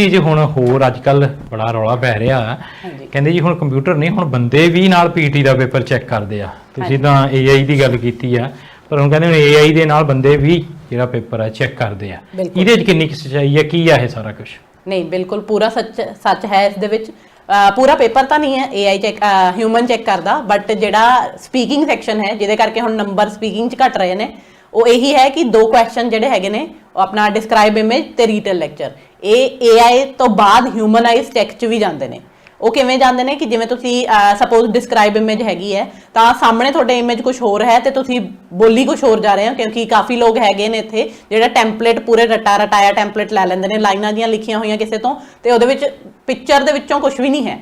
ਚੀਜ਼ ਹੁਣ ਹੋਰ ਅੱਜ ਕੱਲ ਬੜਾ ਰੌਲਾ ਪੈ ਰਿਹਾ। ਕਹਿੰਦੇ ਜੀ ਹੁਣ ਕੰਪਿਊਟਰ ਨਹੀਂ ਹੁਣ ਬੰਦੇ ਵੀ ਨਾਲ ਪੀਟੀ ਦਾ ਪੇਪਰ ਚੈੱਕ ਕਰਦੇ ਆ। ਤੁਸੀਂ ਤਾਂ AI ਦੀ ਗੱਲ ਕੀਤੀ ਆ ਪਰ ਹੁਣ ਕਹਿੰਦੇ ਹੁਣ AI ਦੇ ਨਾਲ ਬੰਦੇ ਵੀ ਜਿਹੜਾ ਪੇਪਰ ਆ ਚੈੱਕ ਕਰਦੇ ਆ। ਇਹਦੇ 'ਚ ਕਿੰਨੀ ਸੱਚਾਈ ਆ ਕੀ ਆ ਇਹ ਸਾਰਾ ਕੁਝ ਨਹੀਂ ਬਿਲਕੁਲ ਪੂਰਾ ਸੱਚ ਸੱਚ ਹੈ ਇਸ ਦੇ ਵਿੱਚ। ਪੂਰਾ ਪੇਪਰ ਤਾਂ ਨਹੀਂ ਹੈ AI ਚੈੱਕ ਹਿਊਮਨ ਚੈੱਕ ਕਰਦਾ ਬਟ ਜਿਹੜਾ ਸਪੀਕਿੰਗ ਸੈਕਸ਼ਨ ਹੈ ਜਿਹਦੇ ਕਰਕੇ ਹੁਣ ਨੰਬਰ ਸਪੀਕਿੰਗ 'ਚ ਘਟ ਰਹੇ ਨੇ ਉਹ ਇਹੀ ਹੈ ਕਿ ਦੋ ਕੁਐਸਚਨ ਜਿਹੜੇ ਹੈਗੇ ਨੇ ਉਹ ਆਪਣਾ ਡਿਸਕ੍ਰਾਈਬ ਇਮੇਜ ਤੇ ਰੀਟੇਲ ਲੈਕਚਰ ਇਹ AI ਤੋਂ ਬਾਅਦ ਹਿਊਮਨਾਈਜ਼ ਚੈੱਕ 'ਚ ਵੀ ਜਾਂਦੇ ਨੇ। ਉਹ ਕਿਵੇਂ ਜਾਂਦੇ ਨੇ ਕਿ ਜਿਵੇਂ ਤੁਸੀਂ ਸਪੋਜ਼ ਡਿਸਕ੍ਰਾਈਬ ਇਮੇਜ ਹੈਗੀ ਹੈ, ਤਾਂ ਸਾਹਮਣੇ ਤੁਹਾਡੇ ਇਮੇਜ ਕੁਝ ਹੋਰ ਹੈ ਤੇ ਤੁਸੀਂ ਬੋਲੀ ਕੁਝ ਹੋਰ ਜਾ ਰਹੇ ਹੋ, ਕਿਉਂਕਿ ਕਾਫੀ ਲੋਕ ਹੈਗੇ ਨੇ ਇੱਥੇ, ਜਿਹੜਾ ਟੈਂਪਲੇਟ ਪੂਰੇ ਰਟਾ ਰਟਾਇਆ ਟੈਂਪਲੇਟ ਲੈ ਲੈਂਦੇ ਨੇ, ਲਾਈਨਾਂ ਦੀਆਂ ਲਿਖੀਆਂ ਹੋਈਆਂ ਕਿਸੇ ਤੋਂ, ਤੇ ਉਹਦੇ ਵਿੱਚ ਪਿਕਚਰ ਦੇ ਵਿੱਚੋਂ ਕੁਝ ਵੀ ਨਹੀਂ ਹੈ।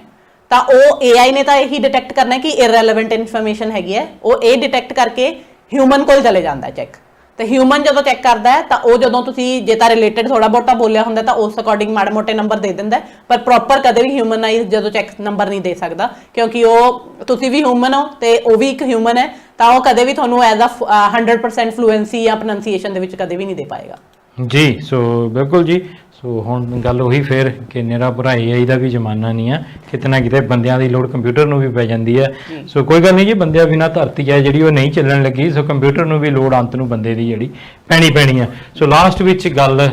ਤਾਂ ਉਹ AI ਨੇ ਤਾਂ ਇਹੀ ਡਿਟੈਕਟ ਕਰਨਾ ਕਿ ਇਰਰੈਲੇਵੈਂਟ ਇਨਫੋਰਮੇਸ਼ਨ ਹੈਗੀ ਹੈ, ਉਹ ਇਹ ਡਿਟੈਕਟ ਕਰਕੇ ਹਿਊਮਨ ਕੋਲ ਚਲੇ ਜਾਂਦਾ ਚੈੱਕ ਤੇ ਹਿਊਮਨ ਜਦੋਂ ਚੈੱਕ ਕਰਦਾ ਹੈ, ਤਾਂ ਉਹ ਜਦੋਂ ਤੁਸੀਂ ਜੇ ਤਾਂ ਰਿਲੇਟਡ ਥੋੜਾ ਬਹੁਤਾ ਬੋਲਿਆ ਹੁੰਦਾ, ਤਾਂ ਉਸ ਅਕੋਰਡਿੰਗ ਮਾੜੇ ਮੋਟੇ ਨੰਬਰ ਦੇ ਦਿੰਦਾ ਪਰ ਪ੍ਰੋਪਰ ਕਦੇ ਵੀ ਹਿਊਮਨਾਈਜ਼ ਜਦੋਂ ਚੈੱਕ ਨੰਬਰ ਨਹੀਂ ਦੇ ਸਕਦਾ, ਕਿਉਂਕਿ ਉਹ ਤੁਸੀਂ ਵੀ ਹਿਊਮਨ ਹੋ ਤੇ ਉਹ ਵੀ ਇੱਕ ਹਿਊਮਨ ਹੈ, ਤਾਂ ਉਹ ਕਦੇ ਵੀ ਤੁਹਾਨੂੰ ਐਜ਼ ਅ 100% ਫਲੂਐਂਸੀ ਜਾਂ ਪ੍ਰੋਨੰਸੀਏਸ਼ਨ ਦੇ ਵਿੱਚ ਕਦੇ ਵੀ ਨਹੀਂ ਦੇ ਪਾਏਗਾ। ਜੀ ਸੋ ਬਿਲਕੁਲ ਜੀ। ਸੋ ਹੁਣ ਗੱਲ ਉਹੀ ਫੇਰ ਕਿ ਨਿਹਰਾ ਭਰਾ AI ਦਾ ਵੀ ਜ਼ਮਾਨਾ ਨਹੀਂ ਆ। ਕਿਤੇ ਨਾ ਕਿਤੇ ਬੰਦਿਆਂ ਦੀ ਲੋੜ ਕੰਪਿਊਟਰ ਨੂੰ ਵੀ ਪੈ ਜਾਂਦੀ ਹੈ ਸੋ ਕੋਈ ਗੱਲ ਨਹੀਂ ਜੀ ਬੰਦਿਆਂ ਬਿਨਾ ਧਰਤੀ ਹੈ ਜਿਹੜੀ ਉਹ ਨਹੀਂ ਚੱਲਣ ਲੱਗੀ। ਸੋ ਕੰਪਿਊਟਰ ਨੂੰ ਵੀ ਲੋੜ ਅੰਤ ਨੂੰ ਬੰਦੇ ਦੀ ਜਿਹੜੀ ਪੈਣੀ ਪੈਣੀ ਹੈ ਸੋ ਲਾਸਟ ਵਿੱਚ ਗੱਲ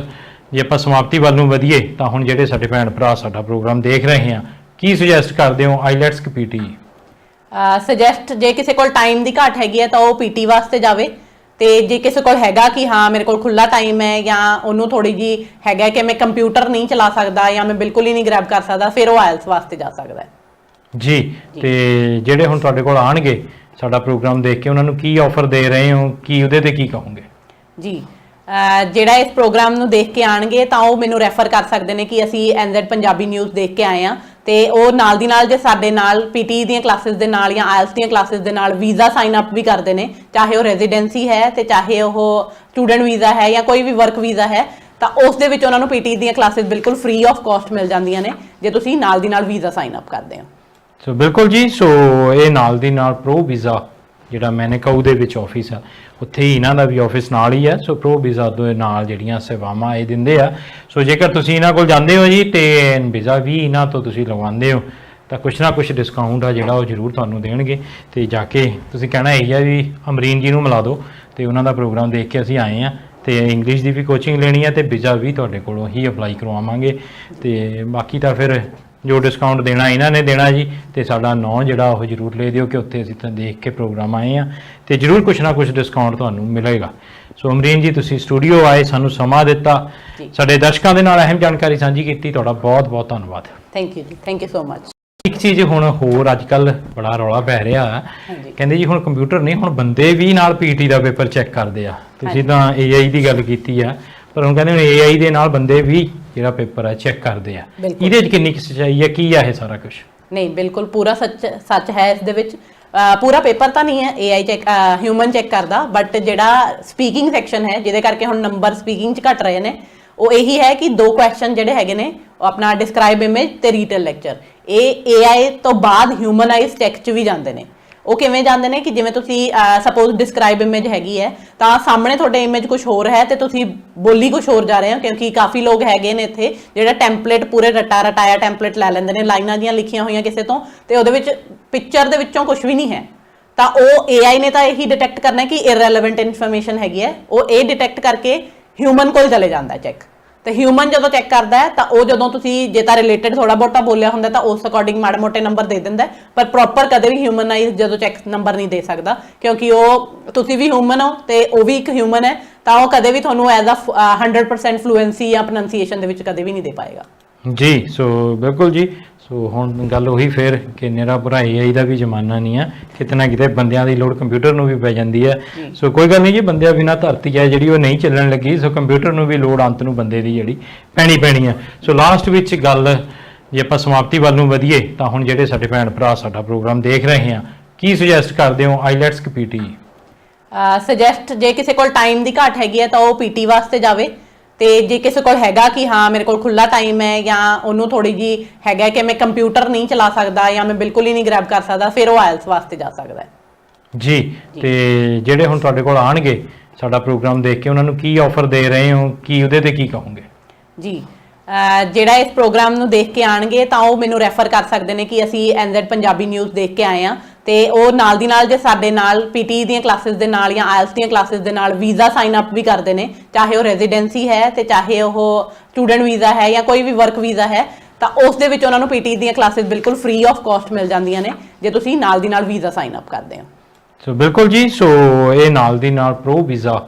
ਜੇ ਆਪਾਂ ਸਮਾਪਤੀ ਵੱਲ ਨੂੰ ਵਧੀਏ ਤਾਂ ਹੁਣ ਜਿਹੜੇ ਸਾਡੇ ਭੈਣ ਭਰਾ ਸਾਡਾ ਪ੍ਰੋਗਰਾਮ ਦੇਖ ਰਹੇ ਆ ਕੀ ਸੁਜੈਸਟ ਕਰਦੇ ਹੋ ਆਈਲੈਟਸ ਕਿ ਪੀਟੀ ਸੁਜੈਸਟ ਜੇ ਕਿਸੇ ਕੋਲ ਟਾਈਮ ਦੀ ਘਾਟ ਹੈਗੀ ਹੈ ਤਾਂ ਉਹ ਪੀਟੀ ਵਾਸਤੇ ਜਾਵੇ। ਤੇ ਜੇ ਕਿਸੇ ਕੋਲ ਹੈਗਾ ਕਿ ਹਾਂ ਮੇਰੇ ਕੋਲ ਖੁੱਲਾ ਟਾਈਮ ਹੈ ਜਾਂ ਉਹਨੂੰ ਥੋੜੀ ਜੀ ਹੈਗਾ ਕਿ ਮੈਂ ਕੰਪਿਊਟਰ ਨਹੀਂ ਚਲਾ ਸਕਦਾ ਜਾਂ ਮੈਂ ਬਿਲਕੁਲ ਹੀ ਨਹੀਂ ਗ੍ਰੈਬ ਕਰ ਸਕਦਾ ਫਿਰ ਉਹ ਆਇਲਸ ਵਾਸਤੇ ਜਾ ਸਕਦਾ ਹੈ। ਜੀ ਤੇ ਜਿਹੜੇ ਹੁਣ ਤੁਹਾਡੇ ਕੋਲ ਆਣਗੇ ਸਾਡਾ ਪ੍ਰੋਗਰਾਮ ਦੇਖ ਕੇ ਉਹਨਾਂ ਨੂੰ ਕੀ ਆਫਰ ਦੇ ਰਹੇ ਹੋ ਕੀ ਉਹਦੇ ਤੇ ਕੀ ਕਹੋਗੇ? ਜੀ ਜਿਹੜਾ ਇਸ ਪ੍ਰੋਗਰਾਮ ਨੂੰ ਦੇਖ ਕੇ ਆਣਗੇ ਤਾਂ ਉਹ ਮੈਨੂੰ ਰੈਫਰ ਕਰ ਸਕਦੇ ਨੇ ਕਿ ਅਸੀਂ ਐਨਜ਼ੈਡ ਪੰਜਾਬੀ ਨਿਊਜ਼ ਦੇਖ ਕੇ ਆਏ ਆ ਤੇ ਉਹ ਨਾਲ ਦੀ ਨਾਲ ਜੇ ਸਾਡੇ ਨਾਲ ਪੀਟੀ ਦੀਆਂ ਕਲਾਸਿਸ ਦੇ ਨਾਲ ਜਾਂ ਆਇਲਸ ਦੀਆਂ ਕਲਾਸਿਸ ਦੇ ਨਾਲ ਵੀਜ਼ਾ ਸਾਈਨ ਅਪ ਵੀ ਕਰਦੇ ਨੇ, ਚਾਹੇ ਉਹ ਰੈਜ਼ੀਡੈਂਸੀ ਹੈ ਤੇ ਚਾਹੇ ਉਹ ਸਟੂਡੈਂਟ ਵੀਜ਼ਾ ਹੈ ਜਾਂ ਕੋਈ ਵੀ ਵਰਕ ਵੀਜ਼ਾ ਹੈ, ਤਾਂ ਉਸ ਦੇ ਵਿੱਚ ਉਹਨਾਂ ਨੂੰ ਪੀਟੀ ਦੀਆਂ ਕਲਾਸਿਸ ਬਿਲਕੁਲ ਫ੍ਰੀ ਆਫ ਕਾਸਟ ਮਿਲ ਜਾਂਦੀਆਂ ਨੇ, ਜੇ ਤੁਸੀਂ ਨਾਲ ਦੀ ਨਾਲ ਵੀਜ਼ਾ ਸਾਈਨ ਅਪ ਕਰਦੇ ਹੋ। ਸੋ ਬਿਲਕੁਲ ਜੀ ਸੋ ਇਹ ਨਾਲ ਦੀ ਨਾਲ ਪ੍ਰੋ ਵੀਜ਼ਾ ਜਿਹੜਾ ਮੈਨੇਕਾਊ ਦੇ ਵਿੱਚ ਆਫਿਸ ਆ, ਉੱਥੇ ਹੀ ਇਹਨਾਂ ਦਾ ਵੀ ਆਫਿਸ ਨਾਲ ਹੀ ਆ ਸੋ ਪ੍ਰੋ ਵੀਜ਼ਾ ਦੇ ਨਾਲ ਜਿਹੜੀਆਂ ਸੇਵਾਵਾਂ ਇਹ ਦਿੰਦੇ ਆ। ਸੋ ਜੇਕਰ ਤੁਸੀਂ ਇਹਨਾਂ ਕੋਲ ਜਾਂਦੇ ਹੋ ਜੀ ਤੇ ਵੀਜ਼ਾ ਵੀ ਇਹਨਾਂ ਤੋਂ ਤੁਸੀਂ ਲਵਾਉਂਦੇ ਹੋ, ਤਾਂ ਕੁਛ ਨਾ ਕੁਛ ਡਿਸਕਾਊਂਟ ਆ ਜਿਹੜਾ ਉਹ ਜ਼ਰੂਰ ਤੁਹਾਨੂੰ ਦੇਣਗੇ। ਤੇ ਜਾ ਕੇ ਤੁਸੀਂ ਕਹਿਣਾ ਇਹ ਆ ਵੀ ਅਮਰੀਨ ਜੀ ਨੂੰ ਮਿਲਾ ਦਿਓ ਤੇ ਉਹਨਾਂ ਦਾ ਪ੍ਰੋਗਰਾਮ ਦੇਖ ਕੇ ਅਸੀਂ ਆਏ ਆ ਤੇ ਇੰਗਲਿਸ਼ ਦੀ ਵੀ ਕੋਚਿੰਗ ਲੈਣੀ ਹੈ ਤੇ ਵੀਜ਼ਾ ਵੀ ਤੁਹਾਡੇ ਕੋਲੋਂ ਹੀ ਅਪਲਾਈ ਕਰਵਾਵਾਂਗੇ। ਤੇ ਬਾਕੀ ਤਾਂ ਫਿਰ ਜੋ ਡਿਸਕਾਊਂਟ ਦੇਣਾ ਇਹਨਾਂ ਨੇ ਦੇਣਾ ਜੀ ਤੇ ਸਾਡਾ ਨਾਂ ਜਿਹੜਾ ਉਹ ਜਰੂਰ ਲੈ ਦਿਓ ਕਿ ਉੱਥੇ ਅਸੀਂ ਤਾਂ ਦੇਖ ਕੇ ਪ੍ਰੋਗਰਾਮ ਆਏ ਆ ਤੇ ਜਰੂਰ ਕੁਛ ਨਾ ਕੁਛ ਡਿਸਕਾਊਂਟ ਤੁਹਾਨੂੰ ਮਿਲੇਗਾ। ਸੋ ਅਮਰੀਨ ਜੀ ਤੁਸੀਂ ਸਟੂਡੀਓ ਆਏ ਸਾਨੂੰ ਸਮਾਂ ਦਿੱਤਾ। ਸਾਡੇ ਦਰਸ਼ਕਾਂ ਦੇ ਨਾਲ ਅਹਿਮ ਜਾਣਕਾਰੀ ਸਾਂਝੀ ਕੀਤੀ ਤੁਹਾਡਾ ਬਹੁਤ ਬਹੁਤ ਧੰਨਵਾਦ। Thank you ji thank you so much ਇੱਕ ਚੀਜ਼ ਹੁਣ ਹੋਰ ਅੱਜ ਕੱਲ ਬੜਾ ਰੌਲਾ ਪੈ ਰਿਹਾ। ਕਹਿੰਦੇ ਜੀ ਹੁਣ ਕੰਪਿਊਟਰ ਨਹੀਂ ਹੁਣ ਬੰਦੇ ਵੀ ਨਾਲ ਪੀਟੀ ਦਾ ਪੇਪਰ ਚੈੱਕ ਕਰਦੇ ਆ। ਤੁਸੀਂ ਤਾਂ AI ਦੀ ਗੱਲ ਕੀਤੀ ਆ। ਪਰ ਹੁਣ ਕਹਿੰਦੇ ਹੁਣ AI ਦੇ ਨਾਲ ਬੰਦੇ ਵੀ ਜਿਹੜਾ ਪੇਪਰ ਆ ਚੈੱਕ ਕਰਦੇ ਆ। ਬਿਲਕੁਲ। ਇਹਦੇ 'ਚ ਕਿੰਨੀ ਕੁ ਸੱਚਾਈ ਆ ਕੀ ਆ ਇਹ ਸਾਰਾ ਕੁਝ ਨਹੀਂ ਬਿਲਕੁਲ ਪੂਰਾ ਸੱਚ ਸੱਚ ਹੈ ਇਸ ਦੇ ਵਿੱਚ। ਅਹ ਪੂਰਾ ਪੇਪਰ ਤਾਂ ਨਹੀਂ ਹੈ AI ਚੈੱਕ ਹਿਊਮਨ ਚੈੱਕ ਕਰਦਾ ਬਟ ਜਿਹੜਾ ਸਪੀਕਿੰਗ ਸੈਕਸ਼ਨ ਹੈ ਜਿਹਦੇ ਕਰਕੇ ਹੁਣ ਨੰਬਰ ਸਪੀਕਿੰਗ 'ਚ ਘਟ ਰਹੇ ਨੇ ਉਹ ਇਹੀ ਹੈ ਕਿ ਦੋ ਕੁਐਸਚਨ ਜਿਹੜੇ ਹੈਗੇ ਨੇ ਉਹ ਆਪਣਾ ਡਿਸਕ੍ਰਾਈਬ ਇਮੇਜ ਤੇ ਰੀਟੇਲ ਲੈਕਚਰ ਇਹ AI ਤੋਂ ਬਾਅਦ ਹਿਊਮਨਾਈਜ਼ ਚੈੱਕ 'ਚ ਵੀ ਜਾਂਦੇ ਨੇ। ਉਹ ਕਿਵੇਂ ਜਾਂਦੇ ਨੇ ਕਿ ਜਿਵੇਂ ਤੁਸੀਂ ਸਪੋਜ਼ ਡਿਸਕ੍ਰਾਈਬ ਇਮੇਜ ਹੈਗੀ ਹੈ, ਤਾਂ ਸਾਹਮਣੇ ਤੁਹਾਡੇ ਇਮੇਜ ਕੁਝ ਹੋਰ ਹੈ ਤੇ ਤੁਸੀਂ ਬੋਲੀ ਕੁਝ ਹੋਰ ਜਾ ਰਹੇ ਹੋ, ਕਿਉਂਕਿ ਕਾਫੀ ਲੋਕ ਹੈਗੇ ਨੇ ਇੱਥੇ, ਜਿਹੜਾ ਟੈਂਪਲੇਟ ਪੂਰੇ ਰਟਾ ਰਟਾਇਆ ਟੈਂਪਲੇਟ ਲੈ ਲੈਂਦੇ ਨੇ, ਲਾਈਨਾਂ ਦੀਆਂ ਲਿਖੀਆਂ ਹੋਈਆਂ ਕਿਸੇ ਤੋਂ, ਤੇ ਉਹਦੇ ਵਿੱਚ ਪਿਕਚਰ ਦੇ ਵਿੱਚੋਂ ਕੁਝ ਵੀ ਨਹੀਂ ਹੈ। ਤਾਂ ਉਹ AI ਨੇ ਤਾਂ ਇਹੀ ਡਿਟੈਕਟ ਕਰਨਾ ਕਿ ਇਰਰੈਲੇਵੈਂਟ ਇਨਫੋਰਮੇਸ਼ਨ ਹੈਗੀ ਹੈ, ਉਹ ਇਹ ਡਿਟੈਕਟ ਕਰਕੇ ਹਿਊਮਨ ਕੋਲ ਚਲੇ ਜਾਂਦਾ ਚੈੱਕ ਤੇ ਹਿਊਮਨ ਜਦੋਂ ਚੈੱਕ ਕਰਦਾ ਹੈ, ਤਾਂ ਉਹ ਜਦੋਂ ਤੁਸੀਂ ਜੇ ਤਾਂ ਰਿਲੇਟਡ ਥੋੜਾ ਬਹੁਤਾ ਬੋਲਿਆ ਹੁੰਦਾ, ਤਾਂ ਉਸ ਅਕੋਰਡਿੰਗ ਮਾੜੇ ਮੋਟੇ ਨੰਬਰ ਦੇ ਦਿੰਦਾ ਪਰ ਪ੍ਰੋਪਰ ਕਦੇ ਵੀ ਹਿਊਮਨਾਈਜ਼ ਜਦੋਂ ਚੈੱਕ ਨੰਬਰ ਨਹੀਂ ਦੇ ਸਕਦਾ, ਕਿਉਂਕਿ ਉਹ ਤੁਸੀਂ ਵੀ ਹਿਊਮਨ ਹੋ ਤੇ ਉਹ ਵੀ ਇੱਕ ਹਿਊਮਨ ਹੈ, ਤਾਂ ਉਹ ਕਦੇ ਵੀ ਤੁਹਾਨੂੰ ਐਜ਼ ਅ 100% ਫਲੂਐਂਸੀ ਜਾਂ ਪ੍ਰੋਨੰਸੀਏਸ਼ਨ ਦੇ ਵਿੱਚ ਕਦੇ ਵੀ ਨਹੀਂ ਦੇ ਪਾਏਗਾ। ਜੀ ਸੋ ਬਿਲਕੁਲ ਜੀ। ਸੋ ਹੁਣ ਗੱਲ ਉਹੀ ਫੇਰ ਕਿ ਨਿਹਰਾ ਭਰਾ AI ਦਾ ਵੀ ਜ਼ਮਾਨਾ ਨਹੀਂ ਆ। ਕਿਤੇ ਨਾ ਕਿਤੇ ਬੰਦਿਆਂ ਦੀ ਲੋੜ ਕੰਪਿਊਟਰ ਨੂੰ ਵੀ ਪੈ ਜਾਂਦੀ ਹੈ ਸੋ ਕੋਈ ਗੱਲ ਨਹੀਂ ਜੀ ਬੰਦਿਆਂ ਬਿਨਾ ਧਰਤੀ ਹੈ ਜਿਹੜੀ ਉਹ ਨਹੀਂ ਚੱਲਣ ਲੱਗੀ। ਸੋ ਕੰਪਿਊਟਰ ਨੂੰ ਵੀ ਲੋੜ ਅੰਤ ਨੂੰ ਬੰਦੇ ਦੀ ਜਿਹੜੀ ਪੈਣੀ ਪੈਣੀ ਹੈ ਸੋ ਲਾਸਟ ਵਿੱਚ ਗੱਲ ਜੇ ਆਪਾਂ ਸਮਾਪਤੀ ਵੱਲ ਨੂੰ ਵਧੀਏ ਤਾਂ ਹੁਣ ਜਿਹੜੇ ਸਾਡੇ ਭੈਣ ਭਰਾ ਸਾਡਾ ਪ੍ਰੋਗਰਾਮ ਦੇਖ ਰਹੇ ਆ ਕੀ ਸੁਜੈਸਟ ਕਰਦੇ ਹੋ ਆਈਲੈਟਸ ਕਿ ਪੀਟੀ ਸੁਜੈਸਟ ਜੇ ਕਿਸੇ ਕੋਲ ਟਾਈਮ ਦੀ ਘਾਟ ਹੈਗੀ ਹੈ ਤਾਂ ਉਹ ਪੀਟੀ ਵਾਸਤੇ ਜਾਵੇ। ਤੇ ਜੇ ਕਿਸੇ ਕੋਲ ਹੈਗਾ ਕਿ ਹਾਂ ਮੇਰੇ ਕੋਲ ਖੁੱਲਾ ਟਾਈਮ ਹੈ ਜਾਂ ਉਹਨੂੰ ਥੋੜੀ ਜੀ ਹੈਗਾ ਕਿ ਮੈਂ ਕੰਪਿਊਟਰ ਨਹੀਂ ਚਲਾ ਸਕਦਾ ਜਾਂ ਮੈਂ ਬਿਲਕੁਲ ਹੀ ਨਹੀਂ ਗ੍ਰੈਬ ਕਰ ਸਕਦਾ ਫਿਰ ਉਹ ਆਇਲਸ ਵਾਸਤੇ ਜਾ ਸਕਦਾ ਹੈ। ਜੀ ਤੇ ਜਿਹੜੇ ਹੁਣ ਤੁਹਾਡੇ ਕੋਲ ਆਣਗੇ ਸਾਡਾ ਪ੍ਰੋਗਰਾਮ ਦੇਖ ਕੇ ਉਹਨਾਂ ਨੂੰ ਕੀ ਆਫਰ ਦੇ ਰਹੇ ਹੋ ਕੀ ਉਹਦੇ ਤੇ ਕੀ ਕਹੋਗੇ? ਜੀ ਜਿਹੜਾ ਇਸ ਪ੍ਰੋਗਰਾਮ ਨੂੰ ਦੇਖ ਕੇ ਆਣਗੇ ਤਾਂ ਉਹ ਮੈਨੂੰ ਰੈਫਰ ਕਰ ਸਕਦੇ ਨੇ ਕਿ ਅਸੀਂ ਐਨਜ਼ੈਡ ਪੰਜਾਬੀ ਨਿਊਜ਼ ਦੇਖ ਕੇ ਆਏ ਆ ਤੇ ਉਹ ਨਾਲ ਦੀ ਨਾਲ ਜੇ ਸਾਡੇ ਨਾਲ ਪੀਟੀ ਦੀਆਂ ਕਲਾਸਿਸ ਦੇ ਨਾਲ ਜਾਂ ਆਇਲਸ ਦੀਆਂ ਕਲਾਸਿਸ ਦੇ ਨਾਲ ਵੀਜ਼ਾ ਸਾਈਨ ਅਪ ਵੀ ਕਰਦੇ ਨੇ, ਚਾਹੇ ਉਹ ਰੈਜ਼ੀਡੈਂਸੀ ਹੈ ਤੇ ਚਾਹੇ ਉਹ ਸਟੂਡੈਂਟ ਵੀਜ਼ਾ ਹੈ ਜਾਂ ਕੋਈ ਵੀ ਵਰਕ ਵੀਜ਼ਾ ਹੈ, ਤਾਂ ਉਸ ਦੇ ਵਿੱਚ ਉਹਨਾਂ ਨੂੰ ਪੀਟੀ ਦੀਆਂ ਕਲਾਸਿਸ ਬਿਲਕੁਲ ਫ੍ਰੀ ਆਫ ਕਾਸਟ ਮਿਲ ਜਾਂਦੀਆਂ ਨੇ, ਜੇ ਤੁਸੀਂ ਨਾਲ ਦੀ ਨਾਲ ਵੀਜ਼ਾ ਸਾਈਨ ਅਪ ਕਰਦੇ ਹੋ। ਸੋ ਬਿਲਕੁਲ ਜੀ ਸੋ ਇਹ ਨਾਲ ਦੀ ਨਾਲ ਪ੍ਰੋ ਵੀਜ਼ਾ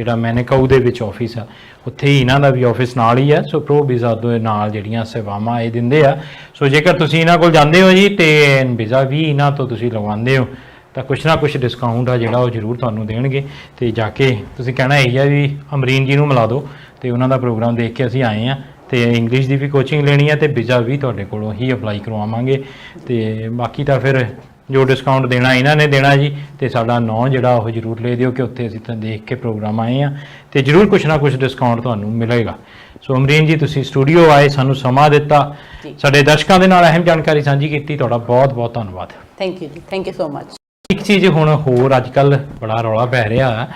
ਜਿਹੜਾ ਮੈਨੇਕਾਊ ਦੇ ਵਿੱਚ ਆਫਿਸ ਆ, ਉੱਥੇ ਹੀ ਇਹਨਾਂ ਦਾ ਵੀ ਆਫਿਸ ਨਾਲ ਹੀ ਆ ਸੋ ਪ੍ਰੋ ਵੀਜ਼ਾ ਦੇ ਨਾਲ ਜਿਹੜੀਆਂ ਸੇਵਾਵਾਂ ਇਹ ਦਿੰਦੇ ਆ। ਸੋ ਜੇਕਰ ਤੁਸੀਂ ਇਹਨਾਂ ਕੋਲ ਜਾਂਦੇ ਹੋ ਜੀ ਤੇ ਵੀਜ਼ਾ ਵੀ ਇਹਨਾਂ ਤੋਂ ਤੁਸੀਂ ਲਗਵਾਉਂਦੇ ਹੋ, ਤਾਂ ਕੁਛ ਨਾ ਕੁਛ ਡਿਸਕਾਊਂਟ ਆ ਜਿਹੜਾ ਉਹ ਜ਼ਰੂਰ ਤੁਹਾਨੂੰ ਦੇਣਗੇ। ਤੇ ਜਾ ਕੇ ਤੁਸੀਂ ਕਹਿਣਾ ਇਹ ਆ ਵੀ ਅਮਰੀਨ ਜੀ ਨੂੰ ਮਿਲਾ ਦਿਓ ਤੇ ਉਹਨਾਂ ਦਾ ਪ੍ਰੋਗਰਾਮ ਦੇਖ ਕੇ ਅਸੀਂ ਆਏ ਆ ਤੇ ਇੰਗਲਿਸ਼ ਦੀ ਵੀ ਕੋਚਿੰਗ ਲੈਣੀ ਹੈ ਤੇ ਵੀਜ਼ਾ ਵੀ ਤੁਹਾਡੇ ਕੋਲੋਂ ਹੀ ਅਪਲਾਈ ਕਰਵਾਵਾਂਗੇ। ਤੇ ਬਾਕੀ ਤਾਂ ਫਿਰ ਜੋ ਡਿਸਕਾਊਂਟ ਦੇਣਾ ਇਹਨਾਂ ਨੇ ਦੇਣਾ ਜੀ ਤੇ ਸਾਡਾ ਨਾਂ ਜਿਹੜਾ ਉਹ ਜਰੂਰ ਲੈ ਦਿਓ ਕਿ ਉੱਥੇ ਅਸੀਂ ਤਾਂ ਦੇਖ ਕੇ ਪ੍ਰੋਗਰਾਮ ਆਏ ਆ ਤੇ ਜਰੂਰ ਕੁਛ ਨਾ ਕੁਛ ਡਿਸਕਾਊਂਟ ਤੁਹਾਨੂੰ ਮਿਲੇਗਾ। ਸੋ ਅਮਰੀਨ ਜੀ ਤੁਸੀਂ ਸਟੂਡੀਓ ਆਏ ਸਾਨੂੰ ਸਮਾਂ ਦਿੱਤਾ। ਸਾਡੇ ਦਰਸ਼ਕਾਂ ਦੇ ਨਾਲ ਅਹਿਮ ਜਾਣਕਾਰੀ ਸਾਂਝੀ ਕੀਤੀ ਤੁਹਾਡਾ ਬਹੁਤ ਬਹੁਤ ਧੰਨਵਾਦ। Thank you ji thank you so much ਇੱਕ ਚੀਜ਼ ਹੁਣ ਹੋਰ ਅੱਜ ਕੱਲ ਬੜਾ ਰੌਲਾ ਪੈ ਰਿਹਾ।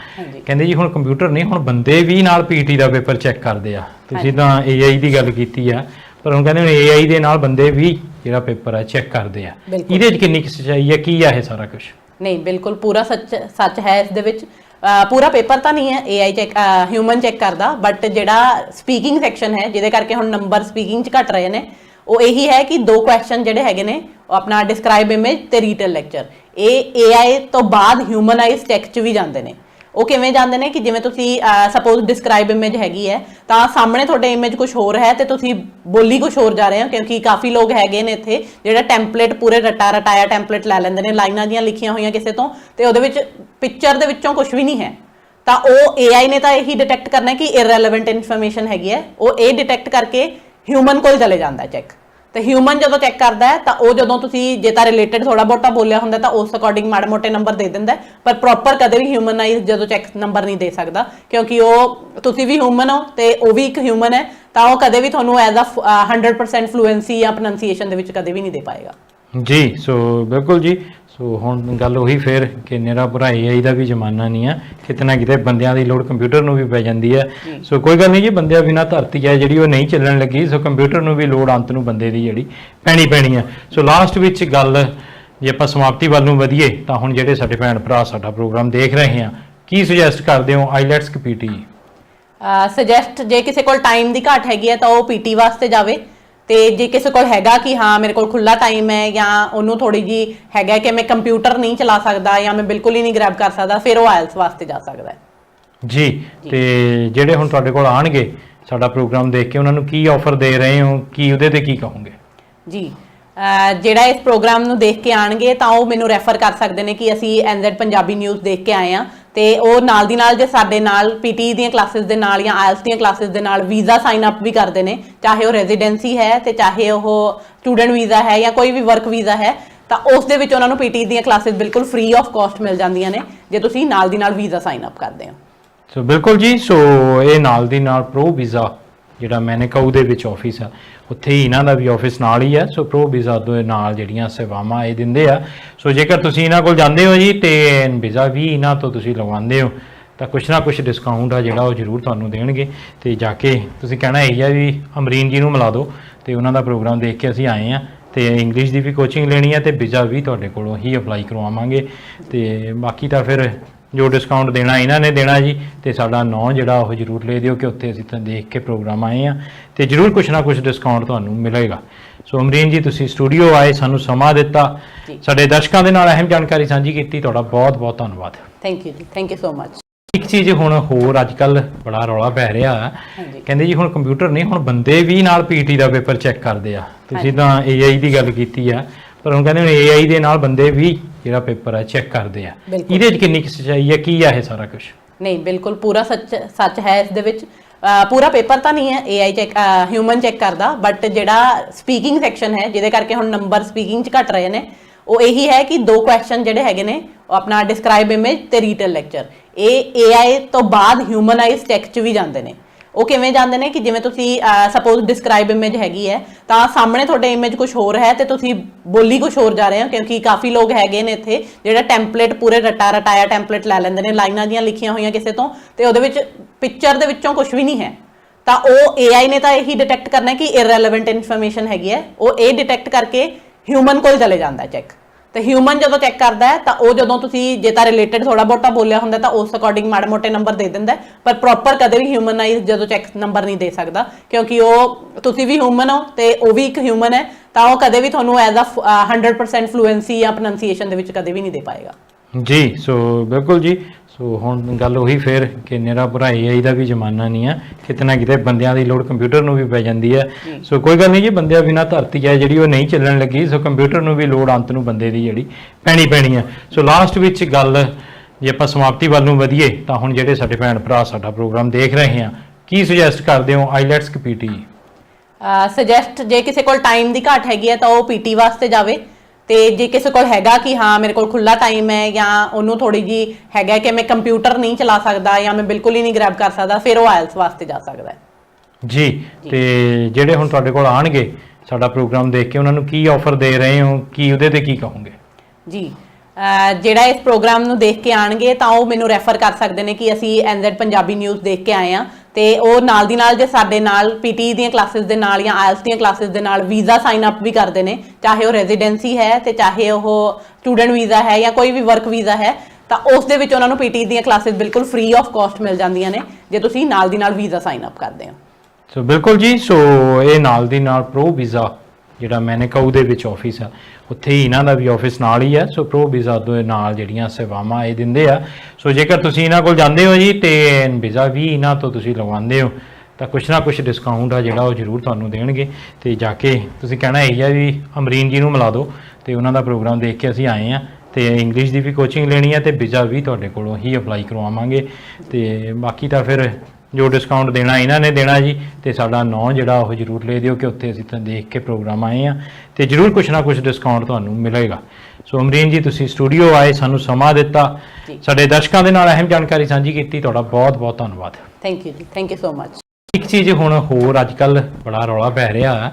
ਕਹਿੰਦੇ ਜੀ ਹੁਣ ਕੰਪਿਊਟਰ ਨਹੀਂ ਹੁਣ ਬੰਦੇ ਵੀ ਨਾਲ ਪੀਟੀ ਦਾ ਪੇਪਰ ਚੈੱਕ ਕਰਦੇ ਆ। ਤੁਸੀਂ ਤਾਂ AI ਦੀ ਗੱਲ ਕੀਤੀ ਆ ਪਰ ਹੁਣ ਕਹਿੰਦੇ ਹੁਣ AI ਦੇ ਨਾਲ ਬੰਦੇ ਵੀ ਜਿਹੜਾ ਪੇਪਰ ਹੈ ਚੈੱਕ ਕਰਦੇ ਆ। ਬਿਲਕੁਲ। ਇਹਦੇ 'ਚ ਕਿੰਨੀ ਕੁ ਸੱਚਾਈ ਹੈ ਕੀ ਆ ਇਹ ਸਾਰਾ ਕੁਝ ਨਹੀਂ ਬਿਲਕੁਲ ਪੂਰਾ ਸੱਚ ਸੱਚ ਹੈ ਇਸ ਦੇ ਵਿੱਚ। ਅਹ ਪੂਰਾ ਪੇਪਰ ਤਾਂ ਨਹੀਂ ਹੈ AI ਚੈੱਕ ਹਿਊਮਨ ਚੈੱਕ ਕਰਦਾ ਬਟ ਜਿਹੜਾ ਸਪੀਕਿੰਗ ਸੈਕਸ਼ਨ ਹੈ ਜਿਹਦੇ ਕਰਕੇ ਹੁਣ ਨੰਬਰ ਸਪੀਕਿੰਗ 'ਚ ਘਟ ਰਹੇ ਨੇ ਉਹ ਇਹੀ ਹੈ ਕਿ ਦੋ ਕੁਐਸਚਨ ਜਿਹੜੇ ਹੈਗੇ ਨੇ ਉਹ ਆਪਣਾ ਡਿਸਕ੍ਰਾਈਬ ਇਮੇਜ ਤੇ ਰੀਟੇਲ ਲੈਕਚਰ ਇਹ AI ਤੋਂ ਬਾਅਦ ਹਿਊਮਨਾਈਜ਼ ਚੈੱਕ 'ਚ ਵੀ ਜਾਂਦੇ ਨੇ। ਉਹ ਕਿਵੇਂ ਜਾਂਦੇ ਨੇ ਕਿ ਜਿਵੇਂ ਤੁਸੀਂ ਸਪੋਜ਼ ਡਿਸਕ੍ਰਾਈਬ ਇਮੇਜ ਹੈਗੀ ਹੈ, ਤਾਂ ਸਾਹਮਣੇ ਤੁਹਾਡੇ ਇਮੇਜ ਕੁਝ ਹੋਰ ਹੈ ਤੇ ਤੁਸੀਂ ਬੋਲੀ ਕੁਝ ਹੋਰ ਜਾ ਰਹੇ ਹੋ, ਕਿਉਂਕਿ ਕਾਫੀ ਲੋਕ ਹੈਗੇ ਨੇ ਇੱਥੇ, ਜਿਹੜਾ ਟੈਂਪਲੇਟ ਪੂਰੇ ਰਟਾ ਰਟਾਇਆ ਟੈਂਪਲੇਟ ਲੈ ਲੈਂਦੇ ਨੇ, ਲਾਈਨਾਂ ਦੀਆਂ ਲਿਖੀਆਂ ਹੋਈਆਂ ਕਿਸੇ ਤੋਂ, ਤੇ ਉਹਦੇ ਵਿੱਚ ਪਿਕਚਰ ਦੇ ਵਿੱਚੋਂ ਕੁਝ ਵੀ ਨਹੀਂ ਹੈ। ਤਾਂ ਉਹ AI ਨੇ ਤਾਂ ਇਹੀ ਡਿਟੈਕਟ ਕਰਨਾ ਕਿ ਇਰਰੈਲੇਵੈਂਟ ਇਨਫੋਰਮੇਸ਼ਨ ਹੈਗੀ ਹੈ, ਉਹ ਇਹ ਡਿਟੈਕਟ ਕਰਕੇ ਹਿਊਮਨ ਕੋਲ ਚਲੇ ਜਾਂਦਾ ਚੈੱਕ ਤੇ ਹਿਊਮਨ ਜਦੋਂ ਚੈੱਕ ਕਰਦਾ ਹੈ, ਤਾਂ ਉਹ ਜਦੋਂ ਤੁਸੀਂ ਜੇ ਤਾਂ ਰਿਲੇਟਡ ਥੋੜਾ ਬਹੁਤਾ ਬੋਲਿਆ ਹੁੰਦਾ, ਤਾਂ ਉਸ ਅਕੋਰਡਿੰਗ ਮਾੜੇ ਮੋਟੇ ਨੰਬਰ ਦੇ ਦਿੰਦਾ ਪਰ ਪ੍ਰੋਪਰ ਕਦੇ ਵੀ ਹਿਊਮਨਾਈਜ਼ ਜਦੋਂ ਚੈੱਕ ਨੰਬਰ ਨਹੀਂ ਦੇ ਸਕਦਾ, ਕਿਉਂਕਿ ਉਹ ਤੁਸੀਂ ਵੀ ਹਿਊਮਨ ਹੋ ਤੇ ਉਹ ਵੀ ਇੱਕ ਹਿਊਮਨ ਹੈ, ਤਾਂ ਉਹ ਕਦੇ ਵੀ ਤੁਹਾਨੂੰ ਐਜ਼ ਅ 100% ਫਲੂਐਂਸੀ ਜਾਂ ਪ੍ਰੋਨੰਸੀਏਸ਼ਨ ਦੇ ਵਿੱਚ ਕਦੇ ਵੀ ਨਹੀਂ ਦੇ ਪਾਏਗਾ। ਜੀ ਸੋ ਬਿਲਕੁਲ ਜੀ। ਸੋ ਹੁਣ ਗੱਲ ਉਹੀ ਫੇਰ ਕਿ ਨਿਹਰਾ ਭਰਾ AI ਦਾ ਵੀ ਜ਼ਮਾਨਾ ਨਹੀਂ ਆ। ਕਿਤੇ ਨਾ ਕਿਤੇ ਬੰਦਿਆਂ ਦੀ ਲੋੜ ਕੰਪਿਊਟਰ ਨੂੰ ਵੀ ਪੈ ਜਾਂਦੀ ਹੈ ਸੋ ਕੋਈ ਗੱਲ ਨਹੀਂ ਜੀ ਬੰਦਿਆਂ ਬਿਨਾ ਧਰਤੀ ਹੈ ਜਿਹੜੀ ਉਹ ਨਹੀਂ ਚੱਲਣ ਲੱਗੀ। ਸੋ ਕੰਪਿਊਟਰ ਨੂੰ ਵੀ ਲੋੜ ਅੰਤ ਨੂੰ ਬੰਦੇ ਦੀ ਜਿਹੜੀ ਪੈਣੀ ਪੈਣੀ ਹੈ ਸੋ ਲਾਸਟ ਵਿੱਚ ਗੱਲ ਜੇ ਆਪਾਂ ਸਮਾਪਤੀ ਵੱਲ ਨੂੰ ਵਧੀਏ ਤਾਂ ਹੁਣ ਜਿਹੜੇ ਸਾਡੇ ਭੈਣ ਭਰਾ ਸਾਡਾ ਪ੍ਰੋਗਰਾਮ ਦੇਖ ਰਹੇ ਆ ਕੀ ਸੁਜੈਸਟ ਕਰਦੇ ਹੋ ਆਈਲੈਟਸ ਕਿ ਪੀਟੀ ਸੁਜੈਸਟ ਜੇ ਕਿਸੇ ਕੋਲ ਟਾਈਮ ਦੀ ਘਾਟ ਹੈਗੀ ਹੈ ਤਾਂ ਉਹ ਪੀਟੀ ਵਾਸਤੇ ਜਾਵੇ। ਤੇ ਜੇ ਕਿਸੇ ਕੋਲ ਹੈਗਾ ਕਿ ਹਾਂ ਮੇਰੇ ਕੋਲ ਖੁੱਲਾ ਟਾਈਮ ਹੈ ਜਾਂ ਉਹਨੂੰ ਥੋੜੀ ਜੀ ਹੈਗਾ ਕਿ ਮੈਂ ਕੰਪਿਊਟਰ ਨਹੀਂ ਚਲਾ ਸਕਦਾ ਜਾਂ ਮੈਂ ਬਿਲਕੁਲ ਹੀ ਨਹੀਂ ਗ੍ਰੈਬ ਕਰ ਸਕਦਾ ਫਿਰ ਉਹ ਆਇਲਸ ਵਾਸਤੇ ਜਾ ਸਕਦਾ ਹੈ। ਜੀ ਤੇ ਜਿਹੜੇ ਹੁਣ ਤੁਹਾਡੇ ਕੋਲ ਆਣਗੇ ਸਾਡਾ ਪ੍ਰੋਗਰਾਮ ਦੇਖ ਕੇ ਉਹਨਾਂ ਨੂੰ ਕੀ ਆਫਰ ਦੇ ਰਹੇ ਹੋ ਕੀ ਉਹਦੇ ਤੇ ਕੀ ਕਹੋਗੇ? ਜੀ ਜਿਹੜਾ ਇਸ ਪ੍ਰੋਗਰਾਮ ਨੂੰ ਦੇਖ ਕੇ ਆਣਗੇ ਤਾਂ ਉਹ ਮੈਨੂੰ ਰੈਫਰ ਕਰ ਸਕਦੇ ਨੇ ਕਿ ਅਸੀਂ ਐਨਜ਼ੈਡ ਪੰਜਾਬੀ ਨਿਊਜ਼ ਦੇਖ ਕੇ ਆਏ ਆ ਤੇ ਉਹ ਨਾਲ ਦੀ ਨਾਲ ਜੇ ਸਾਡੇ ਨਾਲ ਪੀਟੀ ਦੀਆਂ ਕਲਾਸਿਸ ਦੇ ਨਾਲ ਜਾਂ ਆਇਲਸ ਦੀਆਂ ਕਲਾਸਿਸ ਦੇ ਨਾਲ ਵੀਜ਼ਾ ਸਾਈਨ ਅਪ ਵੀ ਕਰਦੇ ਨੇ, ਚਾਹੇ ਉਹ ਰੈਜ਼ੀਡੈਂਸੀ ਹੈ ਤੇ ਚਾਹੇ ਉਹ ਸਟੂਡੈਂਟ ਵੀਜ਼ਾ ਹੈ ਜਾਂ ਕੋਈ ਵੀ ਵਰਕ ਵੀਜ਼ਾ ਹੈ, ਤਾਂ ਉਸ ਦੇ ਵਿੱਚ ਉਹਨਾਂ ਨੂੰ ਪੀਟੀ ਦੀਆਂ ਕਲਾਸਿਸ ਬਿਲਕੁਲ ਫ੍ਰੀ ਆਫ ਕਾਸਟ ਮਿਲ ਜਾਂਦੀਆਂ ਨੇ, ਜੇ ਤੁਸੀਂ ਨਾਲ ਦੀ ਨਾਲ ਵੀਜ਼ਾ ਸਾਈਨ ਅਪ ਕਰਦੇ ਹੋ। ਸੋ ਬਿਲਕੁਲ ਜੀ ਸੋ ਇਹ ਨਾਲ ਦੀ ਨਾਲ ਪ੍ਰੋ ਵੀਜ਼ਾ ਜਿਹੜਾ ਮੈਨੇਕਾਊ ਦੇ ਵਿੱਚ ਆਫਿਸ ਆ, ਉੱਥੇ ਹੀ ਇਹਨਾਂ ਦਾ ਵੀ ਆਫਿਸ ਨਾਲ ਹੀ ਆ ਸੋ ਪ੍ਰੋ ਵੀਜ਼ਾ ਦੇ ਨਾਲ ਜਿਹੜੀਆਂ ਸੇਵਾਵਾਂ ਇਹ ਦਿੰਦੇ ਆ। ਸੋ ਜੇਕਰ ਤੁਸੀਂ ਇਹਨਾਂ ਕੋਲ ਜਾਂਦੇ ਹੋ ਜੀ ਤੇ ਵੀਜ਼ਾ ਵੀ ਇਹਨਾਂ ਤੋਂ ਤੁਸੀਂ ਲਵਾਉਂਦੇ ਹੋ, ਤਾਂ ਕੁਛ ਨਾ ਕੁਛ ਡਿਸਕਾਊਂਟ ਆ ਜਿਹੜਾ ਉਹ ਜ਼ਰੂਰ ਤੁਹਾਨੂੰ ਦੇਣਗੇ। ਤੇ ਜਾ ਕੇ ਤੁਸੀਂ ਕਹਿਣਾ ਇਹ ਆ ਵੀ ਅਮਰੀਨ ਜੀ ਨੂੰ ਮਿਲਾ ਦਿਓ ਤੇ ਉਹਨਾਂ ਦਾ ਪ੍ਰੋਗਰਾਮ ਦੇਖ ਕੇ ਅਸੀਂ ਆਏ ਆ ਤੇ ਇੰਗਲਿਸ਼ ਦੀ ਵੀ ਕੋਚਿੰਗ ਲੈਣੀ ਹੈ ਤੇ ਵੀਜ਼ਾ ਵੀ ਤੁਹਾਡੇ ਕੋਲੋਂ ਹੀ ਅਪਲਾਈ ਕਰਵਾਵਾਂਗੇ। ਤੇ ਬਾਕੀ ਤਾਂ ਫਿਰ ਜੋ ਡਿਸਕਾਊਂਟ ਦੇਣਾ ਇਹਨਾਂ ਨੇ ਦੇਣਾ ਜੀ ਤੇ ਸਾਡਾ ਨਾਂ ਜਿਹੜਾ ਉਹ ਜਰੂਰ ਲੈ ਦਿਓ ਕਿ ਉੱਥੇ ਅਸੀਂ ਤਾਂ ਦੇਖ ਕੇ ਪ੍ਰੋਗਰਾਮ ਆਏ ਆ ਤੇ ਜਰੂਰ ਕੁਛ ਨਾ ਕੁਛ ਡਿਸਕਾਊਂਟ ਤੁਹਾਨੂੰ ਮਿਲੇਗਾ। ਸੋ ਅਮਰੀਨ ਜੀ ਤੁਸੀਂ ਸਟੂਡੀਓ ਆਏ ਸਾਨੂੰ ਸਮਾਂ ਦਿੱਤਾ। ਸਾਡੇ ਦਰਸ਼ਕਾਂ ਦੇ ਨਾਲ ਅਹਿਮ ਜਾਣਕਾਰੀ ਸਾਂਝੀ ਕੀਤੀ ਤੁਹਾਡਾ ਬਹੁਤ ਬਹੁਤ ਧੰਨਵਾਦ। Thank you ji thank you so much ਇੱਕ ਚੀਜ਼ ਹੁਣ ਹੋਰ ਅੱਜ ਕੱਲ ਬੜਾ ਰੌਲਾ ਪੈ ਰਿਹਾ। ਕਹਿੰਦੇ ਜੀ ਹੁਣ ਕੰਪਿਊਟਰ ਨਹੀਂ ਹੁਣ ਬੰਦੇ ਵੀ ਨਾਲ ਪੀਟੀ ਦਾ ਪੇਪਰ ਚੈੱਕ ਕਰਦੇ ਆ। ਤੁਸੀਂ ਤਾਂ AI ਦੀ ਗੱਲ ਕੀਤੀ ਆ ਪਰ ਹੁਣ ਕਹਿੰਦੇ ਹੁਣ AI ਦੇ ਨਾਲ ਬੰਦੇ ਵੀ ਜਿਹੜਾ ਪੇਪਰ ਹੈ ਚੈੱਕ ਕਰਦੇ ਆ। ਬਿਲਕੁਲ। ਇਹਦੇ 'ਚ ਕਿੰਨੀ ਕੁ ਸੱਚਾਈ ਹੈ ਕੀ ਆ ਇਹ ਸਾਰਾ ਕੁਝ ਨਹੀਂ ਬਿਲਕੁਲ ਪੂਰਾ ਸੱਚ ਸੱਚ ਹੈ ਇਸ ਦੇ ਵਿੱਚ। ਅਹ ਪੂਰਾ ਪੇਪਰ ਤਾਂ ਨਹੀਂ ਹੈ AI ਚੈੱਕ ਹਿਊਮਨ ਚੈੱਕ ਕਰਦਾ ਬਟ ਜਿਹੜਾ ਸਪੀਕਿੰਗ ਸੈਕਸ਼ਨ ਹੈ ਜਿਹਦੇ ਕਰਕੇ ਹੁਣ ਨੰਬਰ ਸਪੀਕਿੰਗ 'ਚ ਘਟ ਰਹੇ ਨੇ ਉਹ ਇਹੀ ਹੈ ਕਿ ਦੋ ਕੁਐਸਚਨ ਜਿਹੜੇ ਹੈਗੇ ਨੇ ਉਹ ਆਪਣਾ ਡਿਸਕ੍ਰਾਈਬ ਇਮੇਜ ਤੇ ਰੀਟੇਲ ਲੈਕਚਰ ਇਹ AI ਤੋਂ ਬਾਅਦ ਹਿਊਮਨਾਈਜ਼ ਚੈੱਕ 'ਚ ਵੀ ਜਾਂਦੇ ਨੇ। ਉਹ ਕਿਵੇਂ ਜਾਂਦੇ ਨੇ ਕਿ ਜਿਵੇਂ ਤੁਸੀਂ ਸਪੋਜ਼ ਡਿਸਕ੍ਰਾਈਬ ਇਮੇਜ ਹੈਗੀ ਹੈ, ਤਾਂ ਸਾਹਮਣੇ ਤੁਹਾਡੇ ਇਮੇਜ ਕੁਝ ਹੋਰ ਹੈ ਤੇ ਤੁਸੀਂ ਬੋਲੀ ਕੁਝ ਹੋਰ ਜਾ ਰਹੇ ਹੋ, ਕਿਉਂਕਿ ਕਾਫੀ ਲੋਕ ਹੈਗੇ ਨੇ ਇੱਥੇ, ਜਿਹੜਾ ਟੈਂਪਲੇਟ ਪੂਰੇ ਰਟਾ ਰਟਾਇਆ ਟੈਂਪਲੇਟ ਲੈ ਲੈਂਦੇ ਨੇ, ਲਾਈਨਾਂ ਦੀਆਂ ਲਿਖੀਆਂ ਹੋਈਆਂ ਕਿਸੇ ਤੋਂ, ਤੇ ਉਹਦੇ ਵਿੱਚ ਪਿਕਚਰ ਦੇ ਵਿੱਚੋਂ ਕੁਝ ਵੀ ਨਹੀਂ ਹੈ। ਤਾਂ ਉਹ AI ਨੇ ਤਾਂ ਇਹੀ ਡਿਟੈਕਟ ਕਰਨਾ ਕਿ ਇਰਰੈਲੇਵੈਂਟ ਇਨਫੋਰਮੇਸ਼ਨ ਹੈਗੀ ਹੈ, ਉਹ ਇਹ ਡਿਟੈਕਟ ਕਰਕੇ ਹਿਊਮਨ ਕੋਲ ਚਲੇ ਜਾਂਦਾ ਚੈੱਕ ਤੇ ਹਿਊਮਨ ਜਦੋਂ ਚੈੱਕ ਕਰਦਾ ਹੈ, ਤਾਂ ਉਹ ਜਦੋਂ ਤੁਸੀਂ ਜੇ ਤਾਂ ਰਿਲੇਟਡ ਥੋੜਾ ਬਹੁਤਾ ਬੋਲਿਆ ਹੁੰਦਾ, ਤਾਂ ਉਸ ਅਕੋਰਡਿੰਗ ਮਾੜੇ ਮੋਟੇ ਨੰਬਰ ਦੇ ਦਿੰਦਾ ਪਰ ਪ੍ਰੋਪਰ ਕਦੇ ਵੀ ਹਿਊਮਨਾਈਜ਼ ਜਦੋਂ ਚੈੱਕ ਨੰਬਰ ਨਹੀਂ ਦੇ ਸਕਦਾ, ਕਿਉਂਕਿ ਉਹ ਤੁਸੀਂ ਵੀ ਹਿਊਮਨ ਹੋ ਤੇ ਉਹ ਵੀ ਇੱਕ ਹਿਊਮਨ ਹੈ, ਤਾਂ ਉਹ ਕਦੇ ਵੀ ਤੁਹਾਨੂੰ ਐਜ਼ ਅ 100% ਫਲੂਐਂਸੀ ਜਾਂ ਪ੍ਰੋਨੰਸੀਏਸ਼ਨ ਦੇ ਵਿੱਚ ਕਦੇ ਵੀ ਨਹੀਂ ਦੇ ਪਾਏਗਾ। ਜੀ ਸੋ ਬਿਲਕੁਲ ਜੀ। ਸੋ ਹੁਣ ਗੱਲ ਉਹੀ ਫੇਰ ਕਿ ਨਿਹਰਾ ਭਰਾਈ ਆਈ ਦਾ ਵੀ ਜ਼ਮਾਨਾ ਨਹੀਂ ਹੈ ਕਿਤੇ ਨਾ ਕਿਤੇ ਬੰਦਿਆਂ ਦੀ ਲੋੜ ਕੰਪਿਊਟਰ ਨੂੰ ਵੀ ਪੈ ਜਾਂਦੀ ਹੈ ਸੋ ਕੋਈ ਗੱਲ ਨਹੀਂ ਜੀ ਬੰਦਿਆਂ ਬਿਨਾ ਧਰਤੀ ਹੈ ਜਿਹੜੀ ਉਹ ਨਹੀਂ ਚੱਲਣ ਲੱਗੀ। ਸੋ ਕੰਪਿਊਟਰ ਨੂੰ ਵੀ ਲੋੜ ਅੰਤ ਨੂੰ ਬੰਦੇ ਦੀ ਜਿਹੜੀ ਪੈਣੀ ਪੈਣੀ ਹੈ ਸੋ ਲਾਸਟ ਵਿੱਚ ਗੱਲ ਜੇ ਆਪਾਂ ਸਮਾਪਤੀ ਵੱਲ ਨੂੰ ਵਧੀਏ ਤਾਂ ਹੁਣ ਜਿਹੜੇ ਸਾਡੇ ਭੈਣ ਭਰਾ ਸਾਡਾ ਪ੍ਰੋਗਰਾਮ ਦੇਖ ਰਹੇ ਆ ਕੀ ਸੁਜੈਸਟ ਕਰਦੇ ਹੋ ਆਈਲੈਟਸ ਕਿ ਪੀਟੀ ਸੁਜੈਸਟ ਜੇ ਕਿਸੇ ਕੋਲ ਟਾਈਮ ਦੀ ਘਾਟ ਹੈਗੀ ਹੈ ਤਾਂ ਉਹ ਪੀਟੀ ਵਾਸਤੇ ਜਾਵੇ। ਤੇ ਜੇ ਕਿਸੇ ਕੋਲ ਹੈਗਾ ਕਿ ਹਾਂ ਮੇਰੇ ਕੋਲ ਖੁੱਲਾ ਟਾਈਮ ਹੈ ਜਾਂ ਉਹਨੂੰ ਥੋੜੀ ਜੀ ਹੈਗਾ ਕਿ ਮੈਂ ਕੰਪਿਊਟਰ ਨਹੀਂ ਚਲਾ ਸਕਦਾ ਜਾਂ ਮੈਂ ਬਿਲਕੁਲ ਹੀ ਨਹੀਂ ਗ੍ਰੈਬ ਕਰ ਸਕਦਾ ਫਿਰ ਉਹ ਆਇਲਸ ਵਾਸਤੇ ਜਾ ਸਕਦਾ ਹੈ। ਜੀ ਤੇ ਜਿਹੜੇ ਹੁਣ ਤੁਹਾਡੇ ਕੋਲ ਆਣਗੇ ਸਾਡਾ ਪ੍ਰੋਗਰਾਮ ਦੇਖ ਕੇ ਉਹਨਾਂ ਨੂੰ ਕੀ ਆਫਰ ਦੇ ਰਹੇ ਹੋ ਕੀ ਉਹਦੇ ਤੇ ਕੀ ਕਹੋਗੇ? ਜੀ ਜਿਹੜਾ ਇਸ ਪ੍ਰੋਗਰਾਮ ਨੂੰ ਦੇਖ ਕੇ ਆਣਗੇ ਤਾਂ ਉਹ ਮੈਨੂੰ ਰੈਫਰ ਕਰ ਸਕਦੇ ਨੇ ਕਿ ਅਸੀਂ ਐਨਜ਼ੈਡ ਪੰਜਾਬੀ ਨਿਊਜ਼ ਦੇਖ ਕੇ ਆਏ ਆ ਤੇ ਉਹ ਨਾਲ ਦੀ ਨਾਲ ਜੇ ਸਾਡੇ ਨਾਲ ਪੀਟੀ ਦੀਆਂ ਕਲਾਸਿਸ ਦੇ ਨਾਲ ਜਾਂ ਆਇਲਸ ਦੀਆਂ ਕਲਾਸਿਸ ਦੇ ਨਾਲ ਵੀਜ਼ਾ ਸਾਈਨ ਅਪ ਵੀ ਕਰਦੇ ਨੇ, ਚਾਹੇ ਉਹ ਰੈਜ਼ੀਡੈਂਸੀ ਹੈ ਤੇ ਚਾਹੇ ਉਹ ਸਟੂਡੈਂਟ ਵੀਜ਼ਾ ਹੈ ਜਾਂ ਕੋਈ ਵੀ ਵਰਕ ਵੀਜ਼ਾ ਹੈ, ਤਾਂ ਉਸ ਦੇ ਵਿੱਚ ਉਹਨਾਂ ਨੂੰ ਪੀਟੀ ਦੀਆਂ ਕਲਾਸਿਸ ਬਿਲਕੁਲ ਫ੍ਰੀ ਆਫ ਕਾਸਟ ਮਿਲ ਜਾਂਦੀਆਂ ਨੇ, ਜੇ ਤੁਸੀਂ ਨਾਲ ਦੀ ਨਾਲ ਵੀਜ਼ਾ ਸਾਈਨ ਅਪ ਕਰਦੇ ਹੋ। ਸੋ ਬਿਲਕੁਲ ਜੀ ਸੋ ਇਹ ਨਾਲ ਦੀ ਨਾਲ ਪ੍ਰੋ ਵੀਜ਼ਾ ਜਿਹੜਾ ਮੈਨੇਕਾਊ ਦੇ ਵਿੱਚ ਆਫਿਸ ਆ, ਉੱਥੇ ਹੀ ਇਹਨਾਂ ਦਾ ਵੀ ਆਫਿਸ ਨਾਲ ਹੀ ਆ ਸੋ ਪ੍ਰੋ ਵੀਜ਼ਾ ਦੇ ਨਾਲ ਜਿਹੜੀਆਂ ਸੇਵਾਵਾਂ ਇਹ ਦਿੰਦੇ ਆ। ਸੋ ਜੇਕਰ ਤੁਸੀਂ ਇਹਨਾਂ ਕੋਲ ਜਾਂਦੇ ਹੋ ਜੀ ਤੇ ਵੀਜ਼ਾ ਵੀ ਇਹਨਾਂ ਤੋਂ ਤੁਸੀਂ ਲਵਾਉਂਦੇ ਹੋ, ਤਾਂ ਕੁਛ ਨਾ ਕੁਛ ਡਿਸਕਾਊਂਟ ਆ ਜਿਹੜਾ ਉਹ ਜ਼ਰੂਰ ਤੁਹਾਨੂੰ ਦੇਣਗੇ। ਤੇ ਜਾ ਕੇ ਤੁਸੀਂ ਕਹਿਣਾ ਇਹ ਆ ਵੀ ਅਮਰੀਨ ਜੀ ਨੂੰ ਮਿਲਾ ਦਿਓ ਤੇ ਉਹਨਾਂ ਦਾ ਪ੍ਰੋਗਰਾਮ ਦੇਖ ਕੇ ਅਸੀਂ ਆਏ ਆ ਤੇ ਇੰਗਲਿਸ਼ ਦੀ ਵੀ ਕੋਚਿੰਗ ਲੈਣੀ ਹੈ ਤੇ ਵੀਜ਼ਾ ਵੀ ਤੁਹਾਡੇ ਕੋਲੋਂ ਹੀ ਅਪਲਾਈ ਕਰਵਾਵਾਂਗੇ। ਤੇ ਬਾਕੀ ਤਾਂ ਫਿਰ ਜੋ ਡਿਸਕਾਊਂਟ ਦੇਣਾ ਇਹਨਾਂ ਨੇ ਦੇਣਾ ਜੀ ਤੇ ਸਾਡਾ ਨਾਂ ਜਿਹੜਾ ਉਹ ਜਰੂਰ ਲੈ ਦਿਓ ਕਿ ਉੱਥੇ ਅਸੀਂ ਤਾਂ ਦੇਖ ਕੇ ਪ੍ਰੋਗਰਾਮ ਆਏ ਆ ਤੇ ਜਰੂਰ ਕੁਛ ਨਾ ਕੁਛ ਡਿਸਕਾਊਂਟ ਤੁਹਾਨੂੰ ਮਿਲੇਗਾ। ਸੋ ਅਮਰੀਨ ਜੀ ਤੁਸੀਂ ਸਟੂਡੀਓ ਆਏ ਸਾਨੂੰ ਸਮਾਂ ਦਿੱਤਾ। ਸਾਡੇ ਦਰਸ਼ਕਾਂ ਦੇ ਨਾਲ ਅਹਿਮ ਜਾਣਕਾਰੀ ਸਾਂਝੀ ਕੀਤੀ ਤੁਹਾਡਾ ਬਹੁਤ ਬਹੁਤ ਧੰਨਵਾਦ। Thank you ji thank you so much ਇੱਕ ਚੀਜ਼ ਹੁਣ ਹੋਰ ਅੱਜ ਕੱਲ ਬੜਾ ਰੌਲਾ ਪੈ ਰਿਹਾ।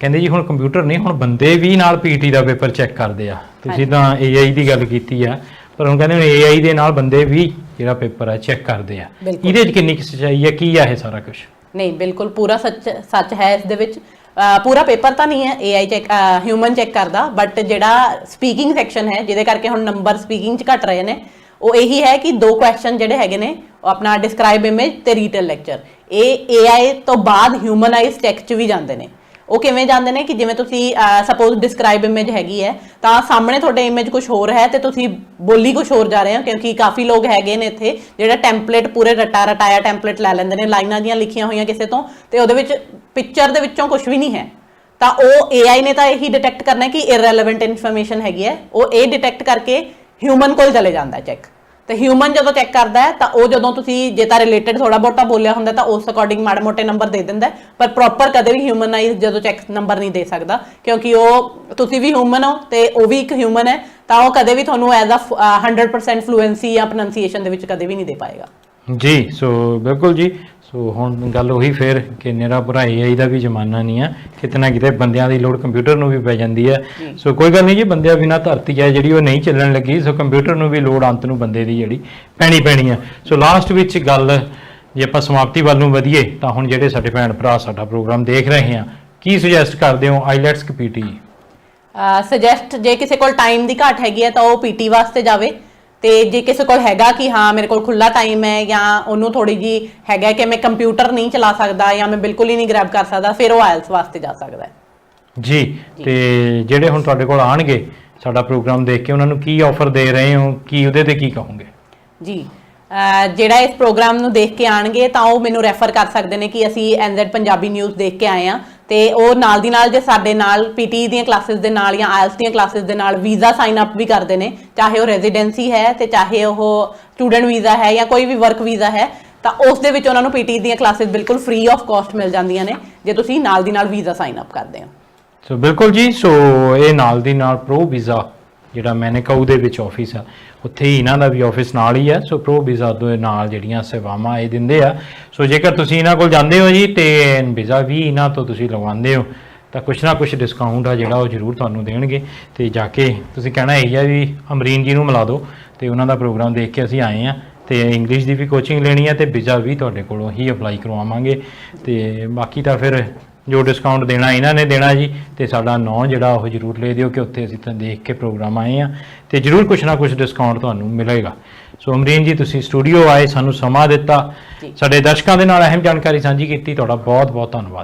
ਕਹਿੰਦੇ ਜੀ ਹੁਣ ਕੰਪਿਊਟਰ ਨਹੀਂ ਹੁਣ ਬੰਦੇ ਵੀ ਨਾਲ ਪੀਟੀ ਦਾ ਪੇਪਰ ਚੈੱਕ ਕਰਦੇ ਆ। ਤੁਸੀਂ ਤਾਂ AI ਦੀ ਗੱਲ ਕੀਤੀ ਆ। ਪਰ ਹੁਣ ਕਹਿੰਦੇ ਹੁਣ AI ਦੇ ਨਾਲ ਬੰਦੇ ਵੀ ਜਿਹੜਾ ਪੇਪਰ ਹੈ ਚੈੱਕ ਕਰਦੇ ਆ। ਬਿਲਕੁਲ। ਇਹਦੇ 'ਚ ਕਿੰਨੀ ਕੁ ਸੱਚਾਈ ਹੈ? ਕੀ ਆ ਇਹ ਸਾਰਾ ਕੁਝ ਨਹੀਂ ਬਿਲਕੁਲ ਪੂਰਾ ਸੱਚ ਸੱਚ ਹੈ ਇਸ ਦੇ ਵਿੱਚ। ਅਹ ਪੂਰਾ ਪੇਪਰ ਤਾਂ ਨਹੀਂ ਹੈ AI ਚੈੱਕ ਹਿਊਮਨ ਚੈੱਕ ਕਰਦਾ ਬਟ ਜਿਹੜਾ ਸਪੀਕਿੰਗ ਸੈਕਸ਼ਨ ਹੈ ਜਿਹਦੇ ਕਰਕੇ ਹੁਣ ਨੰਬਰ ਸਪੀਕਿੰਗ 'ਚ ਘਟ ਰਹੇ ਨੇ ਉਹ ਇਹੀ ਹੈ ਕਿ ਦੋ ਕੁਐਸਚਨ ਜਿਹੜੇ ਹੈਗੇ ਨੇ ਉਹ ਆਪਣਾ ਡਿਸਕ੍ਰਾਈਬ ਇਮੇਜ ਤੇ ਰੀਟੇਲ ਲੈਕਚਰ ਇਹ AI ਤੋਂ ਬਾਅਦ ਹਿਊਮਨਾਈਜ਼ ਚੈੱਕ 'ਚ ਵੀ ਜਾਂਦੇ ਨੇ। ਉਹ ਕਿਵੇਂ ਜਾਂਦੇ ਨੇ ਕਿ ਜਿਵੇਂ ਤੁਸੀਂ ਸਪੋਜ਼ ਡਿਸਕ੍ਰਾਈਬ ਇਮੇਜ ਹੈਗੀ ਹੈ, ਤਾਂ ਸਾਹਮਣੇ ਤੁਹਾਡੇ ਇਮੇਜ ਕੁਝ ਹੋਰ ਹੈ ਤੇ ਤੁਸੀਂ ਬੋਲੀ ਕੁਝ ਹੋਰ ਜਾ ਰਹੇ ਹੋ, ਕਿਉਂਕਿ ਕਾਫੀ ਲੋਕ ਹੈਗੇ ਨੇ ਇੱਥੇ, ਜਿਹੜਾ ਟੈਂਪਲੇਟ ਪੂਰੇ ਰਟਾ ਰਟਾਇਆ ਟੈਂਪਲੇਟ ਲੈ ਲੈਂਦੇ ਨੇ, ਲਾਈਨਾਂ ਦੀਆਂ ਲਿਖੀਆਂ ਹੋਈਆਂ ਕਿਸੇ ਤੋਂ, ਤੇ ਉਹਦੇ ਵਿੱਚ ਪਿਕਚਰ ਦੇ ਵਿੱਚੋਂ ਕੁਝ ਵੀ ਨਹੀਂ ਹੈ। ਤਾਂ ਉਹ AI ਨੇ ਤਾਂ ਇਹੀ ਡਿਟੈਕਟ ਕਰਨਾ ਕਿ ਇਰਰੈਲੇਵੈਂਟ ਇਨਫੋਰਮੇਸ਼ਨ ਹੈਗੀ ਹੈ, ਉਹ ਇਹ ਡਿਟੈਕਟ ਕਰਕੇ ਹਿਊਮਨ ਕੋਲ ਚਲੇ ਜਾਂਦਾ ਚੈੱਕ ਤੇ ਹਿਊਮਨ ਜਦੋਂ ਚੈੱਕ ਕਰਦਾ ਹੈ, ਤਾਂ ਉਹ ਜਦੋਂ ਤੁਸੀਂ ਜੇ ਤਾਂ ਰਿਲੇਟਡ ਥੋੜਾ ਬਹੁਤਾ ਬੋਲਿਆ ਹੁੰਦਾ, ਤਾਂ ਉਸ ਅਕੋਰਡਿੰਗ ਮਾੜੇ ਮੋਟੇ ਨੰਬਰ ਦੇ ਦਿੰਦਾ ਪਰ ਪ੍ਰੋਪਰ ਕਦੇ ਵੀ ਹਿਊਮਨਾਈਜ਼ ਜਦੋਂ ਚੈੱਕ ਨੰਬਰ ਨਹੀਂ ਦੇ ਸਕਦਾ, ਕਿਉਂਕਿ ਉਹ ਤੁਸੀਂ ਵੀ ਹਿਊਮਨ ਹੋ ਤੇ ਉਹ ਵੀ ਇੱਕ ਹਿਊਮਨ ਹੈ, ਤਾਂ ਉਹ ਕਦੇ ਵੀ ਤੁਹਾਨੂੰ ਐਜ਼ ਅ 100% ਫਲੂਐਂਸੀ ਜਾਂ ਪ੍ਰੋਨੰਸੀਏਸ਼ਨ ਦੇ ਵਿੱਚ ਕਦੇ ਵੀ ਨਹੀਂ ਦੇ ਪਾਏਗਾ। ਜੀ ਸੋ ਬਿਲਕੁਲ ਜੀ। ਸੋ ਹੁਣ ਗੱਲ ਉਹੀ ਫੇਰ ਕਿ ਨਿਹਰਾ ਭਰਾਈ ਆਈ ਦਾ ਵੀ ਜ਼ਮਾਨਾ ਨਹੀਂ ਹੈ ਕਿਤੇ ਨਾ ਕਿਤੇ ਬੰਦਿਆਂ ਦੀ ਲੋੜ ਕੰਪਿਊਟਰ ਨੂੰ ਵੀ ਪੈ ਜਾਂਦੀ ਹੈ ਸੋ ਕੋਈ ਗੱਲ ਨਹੀਂ ਜੀ ਬੰਦਿਆਂ ਬਿਨਾ ਧਰਤੀ ਹੈ ਜਿਹੜੀ ਉਹ ਨਹੀਂ ਚੱਲਣ ਲੱਗੀ। ਸੋ ਕੰਪਿਊਟਰ ਨੂੰ ਵੀ ਲੋੜ ਅੰਤ ਨੂੰ ਬੰਦੇ ਦੀ ਜਿਹੜੀ ਪੈਣੀ ਪੈਣੀ ਹੈ ਸੋ ਲਾਸਟ ਵਿੱਚ ਗੱਲ ਜੇ ਆਪਾਂ ਸਮਾਪਤੀ ਵੱਲ ਨੂੰ ਵਧੀਏ ਤਾਂ ਹੁਣ ਜਿਹੜੇ ਸਾਡੇ ਭੈਣ ਭਰਾ ਸਾਡਾ ਪ੍ਰੋਗਰਾਮ ਦੇਖ ਰਹੇ ਆ ਕੀ ਸੁਜੈਸਟ ਕਰਦੇ ਹੋ ਆਈਲੈਟਸ ਕਿ ਪੀਟੀ ਸੁਜੈਸਟ ਜੇ ਕਿਸੇ ਕੋਲ ਟਾਈਮ ਦੀ ਘਾਟ ਹੈਗੀ ਹੈ ਤਾਂ ਉਹ ਪੀਟੀ ਵਾਸਤੇ ਜਾਵੇ। ਤੇ ਜੇ ਕਿਸੇ ਕੋਲ ਹੈਗਾ ਕਿ ਹਾਂ ਮੇਰੇ ਕੋਲ ਖੁੱਲਾ ਟਾਈਮ ਹੈ ਜਾਂ ਉਹਨੂੰ ਥੋੜੀ ਜੀ ਹੈਗਾ ਕਿ ਮੈਂ ਕੰਪਿਊਟਰ ਨਹੀਂ ਚਲਾ ਸਕਦਾ ਜਾਂ ਮੈਂ ਬਿਲਕੁਲ ਹੀ ਨਹੀਂ ਗ੍ਰੈਬ ਕਰ ਸਕਦਾ ਫਿਰ ਉਹ ਆਇਲਸ ਵਾਸਤੇ ਜਾ ਸਕਦਾ ਹੈ। ਜੀ ਤੇ ਜਿਹੜੇ ਹੁਣ ਤੁਹਾਡੇ ਕੋਲ ਆਣਗੇ ਸਾਡਾ ਪ੍ਰੋਗਰਾਮ ਦੇਖ ਕੇ ਉਹਨਾਂ ਨੂੰ ਕੀ ਆਫਰ ਦੇ ਰਹੇ ਹੋ ਕੀ ਉਹਦੇ ਤੇ ਕੀ ਕਹੋਗੇ? ਜੀ ਜਿਹੜਾ ਇਸ ਪ੍ਰੋਗਰਾਮ ਨੂੰ ਦੇਖ ਕੇ ਆਣਗੇ ਤਾਂ ਉਹ ਮੈਨੂੰ ਰੈਫਰ ਕਰ ਸਕਦੇ ਨੇ ਕਿ ਅਸੀਂ ਐਨਜ਼ੈਡ ਪੰਜਾਬੀ ਨਿਊਜ਼ ਦੇਖ ਕੇ ਆਏ ਆ ਤੇ ਉਹ ਨਾਲ ਦੀ ਨਾਲ ਜੇ ਸਾਡੇ ਨਾਲ ਪੀਟੀ ਦੀਆਂ ਕਲਾਸਿਸ ਦੇ ਨਾਲ ਜਾਂ ਆਇਲਸ ਦੀਆਂ ਕਲਾਸਿਸ ਦੇ ਨਾਲ ਵੀਜ਼ਾ ਸਾਈਨ ਅਪ ਵੀ ਕਰਦੇ ਨੇ, ਚਾਹੇ ਉਹ ਰੈਜ਼ੀਡੈਂਸੀ ਹੈ ਤੇ ਚਾਹੇ ਉਹ ਸਟੂਡੈਂਟ ਵੀਜ਼ਾ ਹੈ ਜਾਂ ਕੋਈ ਵੀ ਵਰਕ ਵੀਜ਼ਾ ਹੈ, ਤਾਂ ਉਸ ਦੇ ਵਿੱਚ ਉਹਨਾਂ ਨੂੰ ਪੀਟੀ ਦੀਆਂ ਕਲਾਸਿਸ ਬਿਲਕੁਲ ਫ੍ਰੀ ਆਫ ਕਾਸਟ ਮਿਲ ਜਾਂਦੀਆਂ ਨੇ, ਜੇ ਤੁਸੀਂ ਨਾਲ ਦੀ ਨਾਲ ਵੀਜ਼ਾ ਸਾਈਨ ਅਪ ਕਰਦੇ ਹੋ। ਸੋ ਬਿਲਕੁਲ ਜੀ ਸੋ ਇਹ ਨਾਲ ਦੀ ਨਾਲ ਪ੍ਰੋ ਵੀਜ਼ਾ, ਜਿਹੜਾ ਮੈਨੇਕਾਊ ਦੇ ਵਿੱਚ ਆਫਿਸ ਆ ਉੱਥੇ ਹੀ ਇਹਨਾਂ ਦਾ ਵੀ ਆਫਿਸ ਨਾਲ ਹੀ ਹੈ ਸੋ ਪ੍ਰੋ ਵੀਜ਼ਾ ਦੇ ਨਾਲ ਜਿਹੜੀਆਂ ਸੇਵਾਵਾਂ ਇਹ ਦਿੰਦੇ ਆ। ਸੋ ਜੇਕਰ ਤੁਸੀਂ ਇਹਨਾਂ ਕੋਲ ਜਾਂਦੇ ਹੋ ਜੀ ਤੇ ਵੀਜ਼ਾ ਵੀ ਇਹਨਾਂ ਤੋਂ ਤੁਸੀਂ ਲਗਵਾਉਂਦੇ ਹੋ, ਤਾਂ ਕੁਛ ਨਾ ਕੁਛ ਡਿਸਕਾਊਂਟ ਆ ਜਿਹੜਾ ਉਹ ਜ਼ਰੂਰ ਤੁਹਾਨੂੰ ਦੇਣਗੇ। ਤੇ ਜਾ ਕੇ ਤੁਸੀਂ ਕਹਿਣਾ ਇਹ ਆ ਵੀ ਅਮਰੀਨ ਜੀ ਨੂੰ ਮਿਲਾ ਦਿਓ ਤੇ ਉਹਨਾਂ ਦਾ ਪ੍ਰੋਗਰਾਮ ਦੇਖ ਕੇ ਅਸੀਂ ਆਏ ਆ ਤੇ ਇੰਗਲਿਸ਼ ਦੀ ਵੀ ਕੋਚਿੰਗ ਲੈਣੀ ਹੈ ਤੇ ਵੀਜ਼ਾ ਵੀ ਤੁਹਾਡੇ ਕੋਲੋਂ ਹੀ ਅਪਲਾਈ ਕਰਵਾਵਾਂਗੇ। ਤੇ ਬਾਕੀ ਤਾਂ ਫਿਰ ਜੋ ਡਿਸਕਾਊਂਟ ਦੇਣਾ ਇਹਨਾਂ ਨੇ ਦੇਣਾ ਜੀ ਤੇ ਸਾਡਾ ਨਾਂ ਜਿਹੜਾ ਉਹ ਜਰੂਰ ਲੈ ਦਿਓ ਕਿ ਉੱਥੇ ਅਸੀਂ ਤਾਂ ਦੇਖ ਕੇ ਪ੍ਰੋਗਰਾਮ ਆਏ ਆ ਤੇ ਜਰੂਰ ਕੁਛ ਨਾ ਕੁਛ ਡਿਸਕਾਊਂਟ ਤੁਹਾਨੂੰ ਮਿਲੇਗਾ। ਸੋ ਅਮਰੀਨ ਜੀ ਤੁਸੀਂ ਸਟੂਡੀਓ ਆਏ ਸਾਨੂੰ ਸਮਾਂ ਦਿੱਤਾ। ਸਾਡੇ ਦਰਸ਼ਕਾਂ ਦੇ ਨਾਲ ਅਹਿਮ ਜਾਣਕਾਰੀ ਸਾਂਝੀ ਕੀਤੀ ਤੁਹਾਡਾ ਬਹੁਤ ਬਹੁਤ ਧੰਨਵਾਦ।